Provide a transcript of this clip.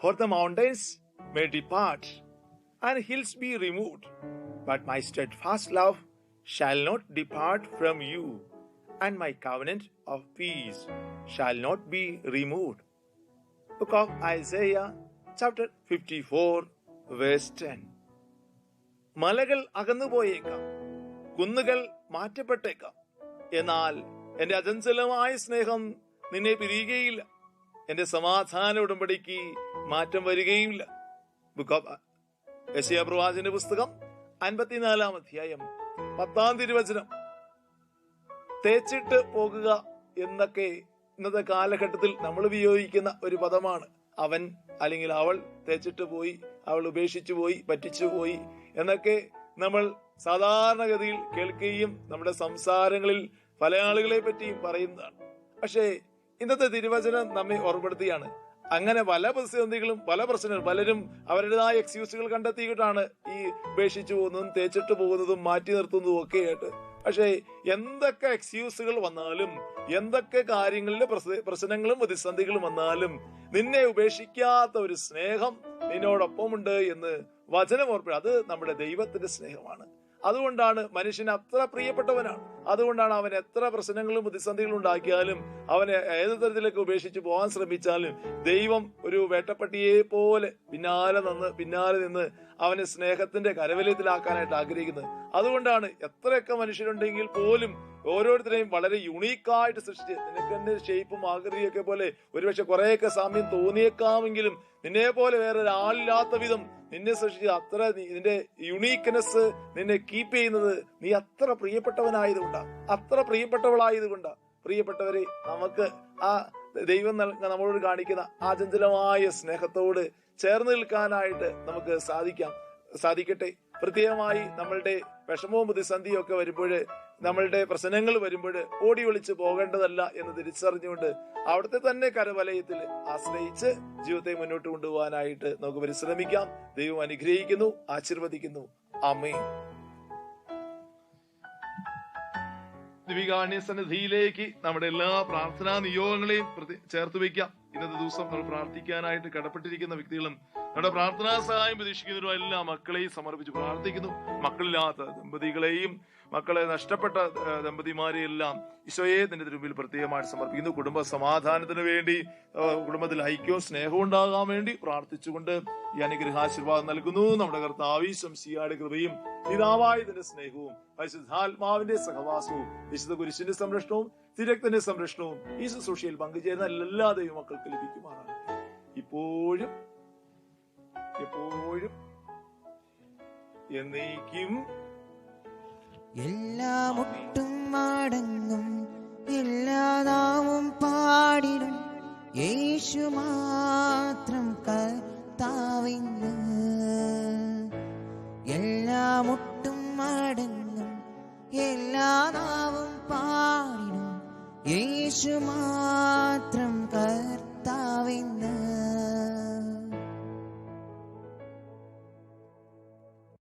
For the mountains may depart and hills be removed, but my steadfast love shall not depart from you, and my covenant of peace shall not be removed. Book of Isaiah, chapter 54, verse 10. മലകൾ അകന്നുപോയേക്കാം കുന്നുകൾ മാറ്റപ്പെട്ടേക്കാം എന്നാൽ എന്റെ അജഞ്ചലമായ സ്നേഹം നിന്നെ പിരിയുകയില്ല. എന്റെ സമാധാന ഉടമ്പടിക്ക് മാറ്റം വരികയുമില്ല. Book of യശയ പ്രവാചന്റെ പുസ്തകം അൻപത്തിനാലാം അധ്യായം പത്താം തിരുവചനം. തേച്ചിട്ട് പോകുക എന്നൊക്കെ ഇന്നത്തെ കാലഘട്ടത്തിൽ നമ്മൾ ഉപയോഗിക്കുന്ന ഒരു പദമാണ്. അവൻ അല്ലെങ്കിൽ അവൾ തേച്ചിട്ട് പോയി അവൾ ഉപേക്ഷിച്ചു പോയി പറ്റിച്ചു പോയി എന്നൊക്കെ നമ്മൾ സാധാരണഗതിയിൽ കേൾക്കുകയും നമ്മുടെ സംസാരങ്ങളിൽ പല ആളുകളെ പറ്റിയും പറയുന്നതാണ്. പക്ഷേ ഇന്നത്തെ തിരുവചനം നമ്മെ ഓർമ്മപ്പെടുത്തുകയാണ് അങ്ങനെ പല പ്രതിസന്ധികളും പല പ്രശ്നങ്ങളും പലരും അവരുടേതായ എക്സ്ക്യൂസുകൾ കണ്ടെത്തിയിട്ടാണ് ഈ ഉപേക്ഷിച്ചു പോകുന്നതും തേച്ചിട്ട് പോകുന്നതും മാറ്റി നിർത്തുന്നതും ഒക്കെ ആയിട്ട് പക്ഷേ എന്തൊക്കെ എക്സ്ക്യൂസുകൾ വന്നാലും എന്തൊക്കെ കാര്യങ്ങളിൽ പ്രശ്നങ്ങളും പ്രതിസന്ധികളും വന്നാലും നിന്നെ ഉപേക്ഷിക്കാത്ത ഒരു സ്നേഹം നിന്നോടൊപ്പമുണ്ട് എന്ന് വചനം ഓർപ്പിടും അത് നമ്മുടെ ദൈവത്തിന്റെ സ്നേഹമാണ്. അതുകൊണ്ടാണ് മനുഷ്യൻ അത്ര പ്രിയപ്പെട്ടവനാണ്. അതുകൊണ്ടാണ് അവൻ എത്ര പ്രശ്നങ്ങളും പ്രതിസന്ധികളും ഉണ്ടാക്കിയാലും അവനെ ഏത് തരത്തിലേക്ക് ഉപേക്ഷിച്ച് പോകാൻ ശ്രമിച്ചാലും ദൈവം ഒരു വേട്ടപ്പട്ടിയെ പോലെ പിന്നാലെ നിന്ന് പിന്നാലെ നിന്ന് അവനെ സ്നേഹത്തിന്റെ കരവലയത്തിലാക്കാനായിട്ട് ആഗ്രഹിക്കുന്നത്. അതുകൊണ്ടാണ് എത്രയൊക്കെ മനുഷ്യരുണ്ടെങ്കിൽ പോലും ഓരോരുത്തരെയും വളരെ യുണീക്കായിട്ട് സൃഷ്ടിച്ച് നിനക്ക് എന്റെ ഷേപ്പും ആകൃതിയൊക്കെ പോലെ ഒരുപക്ഷെ കുറെയൊക്കെ സാമ്യം തോന്നിയേക്കാമെങ്കിലും നിന്നെ പോലെ വേറെ ഒരാളില്ലാത്ത വിധം നിന്നെ സൃഷ്ടിച്ചത് അത്ര നിന്റെ യുണീക്ക്നെസ് നിന്നെ കീപ്പ് ചെയ്യുന്നത് നീ അത്ര പ്രിയപ്പെട്ടവനായതുകൊണ്ടാണ് അത്ര പ്രിയപ്പെട്ടവളായതുകൊണ്ടാണ് പ്രിയപ്പെട്ടവരെ നമുക്ക് ആ ദൈവം നമ്മളോട് കാണിക്കുന്ന ആ ചഞ്ചലമായ സ്നേഹത്തോട് ചേർന്ന് നിൽക്കാനായിട്ട് നമുക്ക് സാധിക്കാം. സാധിക്കട്ടെ. പ്രത്യേകമായി നമ്മളുടെ വിഷമവും പ്രതിസന്ധിയും ഒക്കെ വരുമ്പോൾ നമ്മളുടെ പ്രശ്നങ്ങൾ വരുമ്പോൾ ഓടി ഒളിച്ച് പോകേണ്ടതല്ല എന്ന് തിരിച്ചറിഞ്ഞുകൊണ്ട് അവിടുത്തെ തന്നെ കരവലയത്തിൽ ആശ്രയിച്ച് ജീവിതത്തെ മുന്നോട്ട് കൊണ്ടുപോകാനായിട്ട് നമുക്ക് പരിശ്രമിക്കാം. ദൈവം അനുഗ്രഹിക്കുന്നു ആശീർവദിക്കുന്നു. അമ്മേ ദിവികാണ്യ സന്നിധിയിലേക്ക് നമ്മുടെ എല്ലാ പ്രാർത്ഥനാ നിയോഗങ്ങളെയും ചേർത്ത് വെക്കാം ഇന്നത്തെ ദിവസം നമ്മൾ പ്രാർത്ഥിക്കാനായിട്ട് കടപ്പെട്ടിരിക്കുന്ന വ്യക്തികളും നമ്മുടെ പ്രാർത്ഥനാ സഹായം പ്രതീക്ഷിക്കുന്നവരും എല്ലാ മക്കളെയും സമർപ്പിച്ച് പ്രാർത്ഥിക്കുന്നു. മക്കളില്ലാത്ത ദമ്പതികളെയും മക്കളെ നഷ്ടപ്പെട്ട ആ, ദമ്പതിമാരെയും എല്ലാം ഈശോയെ നിന്റെ തിരുമ്പിൽ പ്രത്യേകമായിട്ട് സമർപ്പിക്കുന്നു. കുടുംബ സമാധാനത്തിന് വേണ്ടി കുടുംബത്തിൽ ഐക്യവും സ്നേഹവും ഉണ്ടാകാൻ വേണ്ടി പ്രാർത്ഥിച്ചുകൊണ്ട് ഈ അനുഗ്രഹാശീർവാദം നൽകുന്നു. നമ്മുടെ കർത്താവ് ശംസിയാടെ കൃപയും പിതാവായതിന്റെ സ്നേഹവും പരിശുദ്ധാത്മാവിന്റെ സഹവാസവും വിശുദ്ധ കുരിശിന്റെ സംരക്ഷണവും തിരക്തന്റെ സംരക്ഷണവും ഈ ശുശ്രൂഷയിൽ പങ്കുചേരുന്ന എല്ലാ ദൈവമക്കൾക്ക് ലഭിക്കുമാറാണ് ഇപ്പോഴും എപ്പോഴും എന്നേക്കും. എല്ലാം ഒട്ടും മടങ്ങും എല്ലാ നാവും പാടിടും. യേശു മാത്രം കർത്താവിന്ന്. എല്ലാം ഒട്ടും മടങ്ങും എല്ലാ